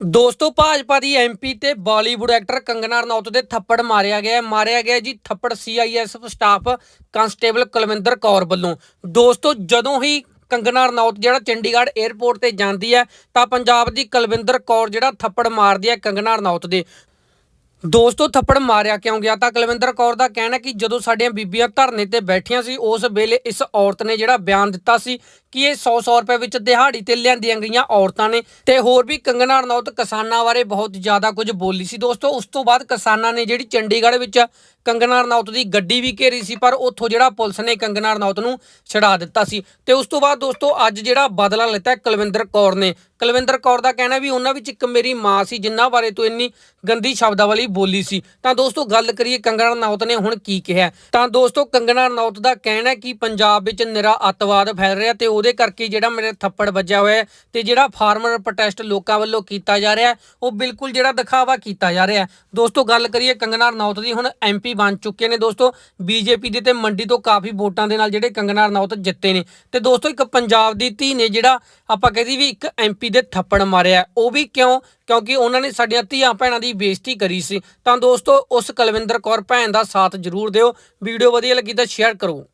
ਦੋਸਤੋ, ਭਾਜਪਾ ਦੀ ਐਮਪੀ ਤੇ ਬਾਲੀਵੁੱਡ ਐਕਟਰ ਕੰਗਨਾ ਰਣੌਤ ਦੇ ਥੱਪੜ ਮਾਰਿਆ ਗਿਆ ਮਾਰਿਆ ਗਿਆ ਜੀ ਥੱਪੜ CISF staff constable Kulwinder Kaur ਵੱਲੋਂ। ਦੋਸਤੋ, ਜਦੋਂ ਹੀ ਕੰਗਨਾ ਰਣੌਤ ਜਿਹੜਾ ਚੰਡੀਗੜ੍ਹ 에ਅਰਪੋਰਟ ਤੇ ਜਾਂਦੀ ਹੈ, ਤਾਂ ਪੰਜਾਬ ਦੀ ਕੁਲਵਿੰਦਰ ਕੌਰ ਜਿਹੜਾ ਥੱਪੜ ਮਾਰਦੀ ਹੈ ਕੰਗਨਾ ਰਣੌਤ ਦੇ। ਦੋਸਤੋ, ਥੱਪੜ ਮਾਰਿਆ ਕਿਉਂ ਗਿਆ? ਤਾਂ ਕੁਲਵਿੰਦਰ ਕੌਰ ਦਾ ਕਹਿਣਾ ਕਿ ਜਦੋਂ ਸਾਡੀਆਂ ਬੀਬੀਆਂ ਧਰਨੇ ਤੇ ਬੈਠੀਆਂ ਸੀ, ਉਸ ਵੇਲੇ ਇਸ ਔਰਤ ਨੇ ਜਿਹੜਾ ਬਿਆਨ ਦਿੱਤਾ ਸੀ ਕਿ ਇਹ 100-100 ਰੁਪਏ ਵਿੱਚ ਦਿਹਾੜੀ ਤੇ ਲਿਆਂਦੀਆਂ ਗਈਆਂ ਔਰਤਾਂ ਨੇ ਤੇ ਹੋਰ ਵੀ ਕੰਗਨਾ ਰਣੌਤ ਕਿਸਾਨਾਂ ਬਾਰੇ ਬਹੁਤ ਜ਼ਿਆਦਾ ਕੁਝ ਬੋਲੀ ਸੀ। ਦੋਸਤੋ, ਉਸ ਤੋਂ ਬਾਅਦ ਕਿਸਾਨਾਂ ਨੇ ਜਿਹੜੀ ਚੰਡੀਗੜ੍ਹ ਵਿੱਚ ਕੰਗਨਾ ਰਣੌਤ ਦੀ ਗੱਡੀ ਵੀ ਘੇਰੀ ਸੀ, ਪਰ ਉੱਥੋਂ ਜਿਹੜਾ ਪੁਲਿਸ ਨੇ ਕੰਗਨਾ ਰਣੌਤ ਨੂੰ ਛਡਾ ਦਿੱਤਾ ਸੀ। ਤੇ ਉਸ ਤੋਂ ਬਾਅਦ ਦੋਸਤੋ, ਅੱਜ ਜਿਹੜਾ ਬਦਲਾ ਲਿੱਤਾ ਕੁਲਵਿੰਦਰ ਕੌਰ ਨੇ। ਕੁਲਵਿੰਦਰ ਕੌਰ ਦਾ ਕਹਿਣਾ ਵੀ ਉਹਨਾਂ ਵਿੱਚ ਇੱਕ ਮੇਰੀ ਮਾਂ ਸੀ ਜਿਨ੍ਹਾਂ ਬਾਰੇ ਤੋਂ ਇੰਨੀ ਗੰਦੀ ਸ਼ਬਦਾਵਲੀ ਬੋਲੀ ਸੀ। ਤਾਂ ਦੋਸਤੋ, ਗੱਲ ਕਰੀਏ ਕੰਗਨਾ ਰਣੌਤ ਨੇ ਹੁਣ ਕੀ ਕਿਹਾ। ਤਾਂ ਦੋਸਤੋ, ਕੰਗਨਾ ਰਣੌਤ ਦਾ ਕਹਿਣਾ ਕਿ ਪੰਜਾਬ ਵਿੱਚ ਨਿਰਾ ਅੱਤਵਾਦ ਫੈਲ ਰਿਹਾ ਤੇ ਉਹਦੇ ਕਰਕੇ ਜਿਹੜਾ ਮੇਰੇ ਥੱਪੜ ਵੱਜਿਆ ਹੋਇਆ ਹੈ ਤੇ ਜਿਹੜਾ ਫਾਰਮਰ ਪ੍ਰੋਟੈਸਟ ਲੋਕਾਂ ਵੱਲੋਂ ਕੀਤਾ ਜਾ ਰਿਹਾ ਉਹ ਬਿਲਕੁਲ ਜਿਹੜਾ ਦਿਖਾਵਾ ਕੀਤਾ ਜਾ ਰਿਹਾ ਦੋਸਤੋ, ਗੱਲ ਕਰੀਏ ਕੰਗਨਾ ਰਣੌਤ ਦੀ, ਹੁਣ ਐਮਪੀ ਬਣ ਚੁੱਕੇ ਨੇ ਦੋਸਤੋ। ਬੀਜੇਪੀ ਦੇ ਤੇ ਮੰਡੀ ਤੋਂ ਕਾਫੀ ਵੋਟਾਂ ਦੇ ਨਾਲ ਜਿਹੜੇ ਕੰਗਨਾ ਰਣੌਤ ਜਿੱਤੇ ਨੇ। ਤੇ ਦੋਸਤੋ, ਇੱਕ ਪੰਜਾਬ ਦੀ ਧੀ ਨੇ ਜਿਹੜਾ ਆਪਾਂ ਕਹਦੀ ਵੀ ਇੱਕ ਐਮਪੀ ਦੇ ਥੱਪੜ ਮਾਰਿਆ ਉਹ ਵੀ ਕਿਉਂ? ਕਿਉਂਕਿ ਉਹਨਾਂ ਨੇ ਸਾਡੀਆਂ ਧੀਆਂ ਭੈਣਾਂ ਦੀ ਬੇਇੱਜ਼ਤੀ ਕਰੀ ਸੀ। ਤਾਂ ਦੋਸਤੋ, ਉਸ ਕੁਲਵਿੰਦਰ ਕੌਰ ਭੈਣ ਦਾ ਸਾਥ ਜ਼ਰੂਰ ਦਿਓ। ਵੀਡੀਓ ਵਧੀਆ ਲੱਗੀ ਤਾਂ ਸ਼ੇਅਰ ਕਰੋ।